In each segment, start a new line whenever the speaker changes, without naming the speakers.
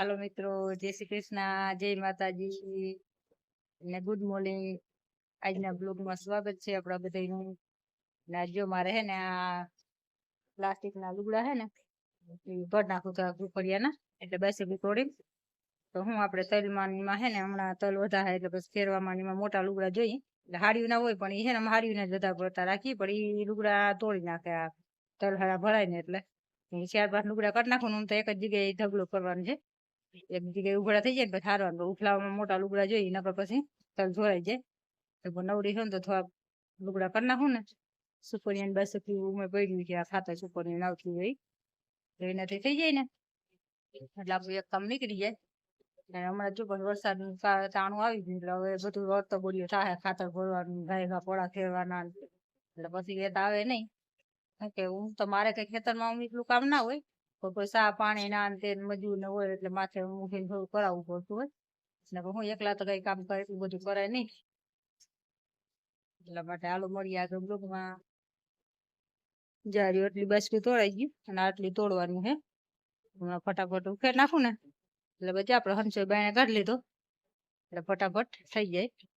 હાલો મિત્રો, જય શ્રી કૃષ્ણ, જય માતાજી ને ગુડ મોર્નિંગ. આજના બ્લોગમાં સ્વાગત છે આપણા બધાનું. ને આજ જો મારે હે ને આ પ્લાસ્ટિકના લુગડા હે ને ભર નાખું તો કુકડિયાના એટલે બેસી તોડી તો હું આપણે તલમાં હે ને હમણાં તલ વધારે એટલે બસ ફેરવામાં એમાં મોટા લુગડા જોઈએ એટલે હાડ્યું ના હોય, પણ એ હે ને હાડ્યું જ વધારે પડતા રાખીએ, પણ એ લુગડા તોડી નાખે આ તલ હારા ભરાય ને એટલે. ચાર પાંચ લુગડા કાઢી નાખવાનું તો એક જ જગ્યાએ ઢગલો કરવાનું છે. એક જગ્યાએ ઉભરા થઈ જાય ને પછી હારવાનું ઉફલાવામાં મોટા લુગડા જોઈએ પર પછી તલ ધોરાઈ જાય. તો નવરી છે ને તો થોડા લુગડા કરી નાખું ને. સુપરિયાની બસ ઉમે પડ્યું છે આ ખાતા સુપરની આવતી હોય. તો એનાથી થઈ જાય ને. એટલે આપણું એક કામ નીકળી જાય. અને હમણાં જો પણ વરસાદનું કા- તાણું આવી ગયું એટલે હવે બધું વર્ત બોલ્યો થાય, ખાતર ભરવાનું ગાય ઘા પોળા ખેડવાના એટલે પછી એ આવે નહીં. કે હું તો મારે કઈ ખેતરમાં હું એટલું કામ ના હોય. સા પાણી ના મજૂર ને હોય એટલે માથે મૂકીને થોડું કરાવવું પડતું હોય. ને હું એકલા તો કઈ કામ કરે એટલું બધું કરાય નહીં. એટલા માટે આલુ મળી આગળ બ્લોગમાં. જારી એટલી બાસકી તોડાઈ ગઈ અને આટલી તોડવાની હે. હમણાં ફટાફટ ઉખેર નાખું ને. એટલે પછી આપણે હંસો બાયણે કાઢી લીધો. એટલે ફટાફટ થઈ જાય.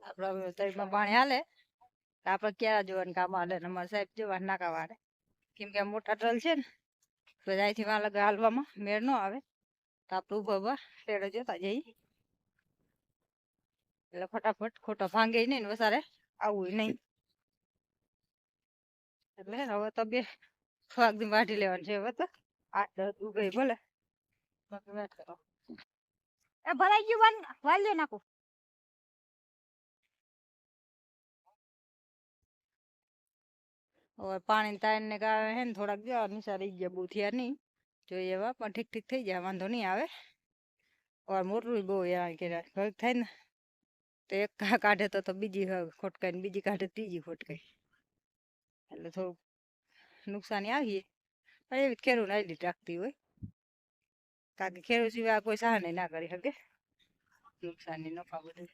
આપડે તરીમાં પાણી હાલે આપડે ક્યારે જોવાનું કામ હાલે ને સાહેબ જોવા નાકા વાળે. કેમ કે મોટા ટ્રલ છે ને, તો અહીંથી વાં લગે હાલવામાં મેળ ન આવે. તો આપણે ઊભા ઊભા શેડે જોતા જઈએ. એટલે ફટાફટ ખોટો ભાંગે નહીં ને વસારે આવું નહીં. એટલે હવે તો બે થોડાક દી વાઢી લેવાનું છે, હવે તો આઠ દસ ઉભે ભલે. બાકી વાત કરો. એ ભરાઈ ગયું વાલ્યો નાખું. હવે પાણી તાણ ને કારણે હે ને થોડાક જો નિશા રહી ગયા બહુ થયા નહીં. જોઈએ એવા પણ ઠીક ઠીક થઈ જાય, વાંધો નહીં આવે. ઓર મોટું બહુ યાર કે ભગ થાય ને. તો એક કાઢે તો તો બીજી ખોટકાઈ ને બીજી કાઢે, ત્રીજી ખોટકાઈ. એટલે થોડુંક નુકસાની આવીએ પણ એવી ખેરું આવેલી રાખતી હોય. કારણ કે ખેરું સિવાય કોઈ સહાય ના કરી શકે. નુકસાની નફા બધું.